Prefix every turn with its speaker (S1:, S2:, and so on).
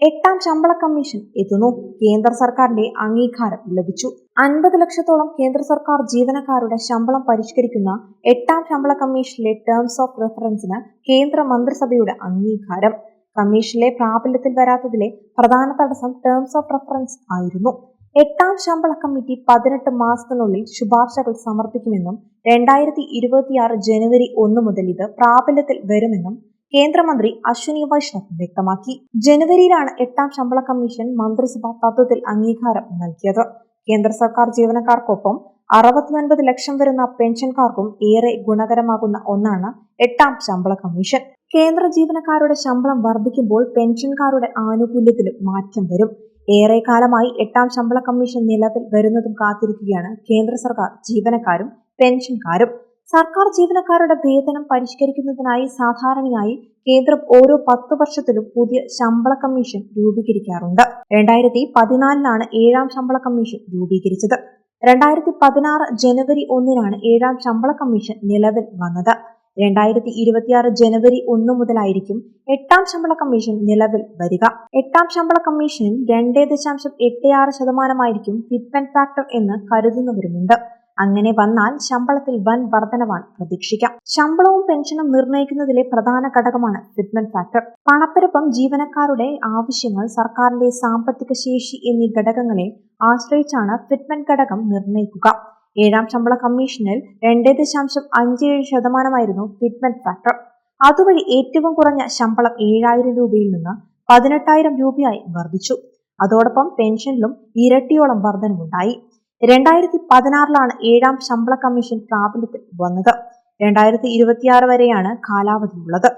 S1: എട്ടാം ശമ്പള കമ്മീഷൻ എത്തുന്നു. കേന്ദ്ര സർക്കാരിന്റെ അംഗീകാരം ലഭിച്ചു. അൻപത് ലക്ഷത്തോളം കേന്ദ്ര സർക്കാർ ജീവനക്കാരുടെ ശമ്പളം പരിഷ്കരിക്കുന്ന എട്ടാം ശമ്പള കമ്മീഷനിലെ ടേംസ് ഓഫ് റെഫറൻസിന് കേന്ദ്ര മന്ത്രിസഭയുടെ അംഗീകാരം. കമ്മീഷനിലെ പ്രാബല്യത്തിൽ വരാത്തതിലെ പ്രധാന തടസ്സം ടേംസ് ഓഫ് റെഫറൻസ് ആയിരുന്നു. എട്ടാം ശമ്പള കമ്മിറ്റി പതിനെട്ട് മാസത്തിനുള്ളിൽ ശുപാർശകൾ സമർപ്പിക്കുമെന്നും രണ്ടായിരത്തി ഇരുപത്തിയാറ് ജനുവരി ഒന്ന് മുതൽ ഇത് പ്രാബല്യത്തിൽ വരുമെന്നും കേന്ദ്രമന്ത്രി അശ്വിനി വൈഷ്ണവ് വ്യക്തമാക്കി. ജനുവരിയിലാണ് എട്ടാം ശമ്പള കമ്മീഷൻ മന്ത്രിസഭ തത്വത്തിൽ അംഗീകാരം നൽകിയത്. കേന്ദ്ര സർക്കാർ ജീവനക്കാർക്കൊപ്പം അറുപത്തിയൊൻപത് ലക്ഷം വരുന്ന പെൻഷൻകാർക്കും ഏറെ ഗുണകരമാകുന്ന ഒന്നാണ് എട്ടാം ശമ്പള കമ്മീഷൻ. കേന്ദ്ര ജീവനക്കാരുടെ ശമ്പളം വർദ്ധിക്കുമ്പോൾ പെൻഷൻകാരുടെ ആനുകൂല്യത്തിലും മാറ്റം വരും. ഏറെ കാലമായി എട്ടാം ശമ്പള കമ്മീഷൻ നിലവിൽ വരുന്നതും കാത്തിരിക്കുകയാണ് കേന്ദ്ര സർക്കാർ ജീവനക്കാരും പെൻഷൻകാരും. സർക്കാർ ജീവനക്കാരുടെ വേതനം പരിഷ്കരിക്കുന്നതിനായി സാധാരണയായി കേന്ദ്രം ഓരോ പത്ത് വർഷത്തിലും പുതിയ ശമ്പള കമ്മീഷൻ രൂപീകരിക്കാറുണ്ട്. രണ്ടായിരത്തി പതിനാലിലാണ് ഏഴാം ശമ്പള കമ്മീഷൻ രൂപീകരിച്ചത്. രണ്ടായിരത്തി പതിനാറ് ജനുവരി ഒന്നിനാണ് ഏഴാം ശമ്പള കമ്മീഷൻ നിലവിൽ വന്നത്. രണ്ടായിരത്തി ഇരുപത്തിയാറ് ജനുവരി ഒന്ന് മുതലായിരിക്കും എട്ടാം ശമ്പള കമ്മീഷൻ നിലവിൽ വരിക. എട്ടാം ശമ്പള കമ്മീഷനിൽ രണ്ടേ ദശാംശം എട്ട് ആറ് ശതമാനമായിരിക്കും ഫിറ്റ്മെന്റ് ഫാക്ടർ എന്ന് കരുതുന്നവരുമുണ്ട്. അങ്ങനെ വന്നാൽ ശമ്പളത്തിൽ വൻ വർധനവാണ്. പ്രതീക്ഷിക്കാം. ശമ്പളവും പെൻഷനും നിർണയിക്കുന്നതിലെ പ്രധാന ഘടകമാണ് ഫിറ്റ്മെന്റ് ഫാക്ടർ. പണപ്പെരുപ്പം ജീവനക്കാരുടെ ആവശ്യങ്ങൾ സർക്കാരിന്റെ സാമ്പത്തിക ശേഷി എന്നീ ഘടകങ്ങളെ ആശ്രയിച്ചാണ് ഫിറ്റ്മെന്റ് ഘടകം നിർണയിക്കുക. ഏഴാം ശമ്പള കമ്മീഷനിൽ രണ്ടേ ദശാംശം അഞ്ച് ഏഴ് ശതമാനമായിരുന്നു ഫിറ്റ്മെന്റ് ഫാക്ടർ. അതുവഴി ഏറ്റവും കുറഞ്ഞ ശമ്പളം ഏഴായിരം രൂപയിൽ നിന്ന് പതിനെട്ടായിരം രൂപയായി വർദ്ധിച്ചു. അതോടൊപ്പം പെൻഷനിലും ഇരട്ടിയോളം വർധനവുണ്ടായി. രണ്ടായിരത്തി പതിനാറിലാണ് ഏഴാം ശമ്പള കമ്മീഷൻ പ്രാബല്യത്തിൽ വന്നത്. രണ്ടായിരത്തി ഇരുപത്തിയാറ് വരെയാണ് കാലാവധിയുള്ളത്.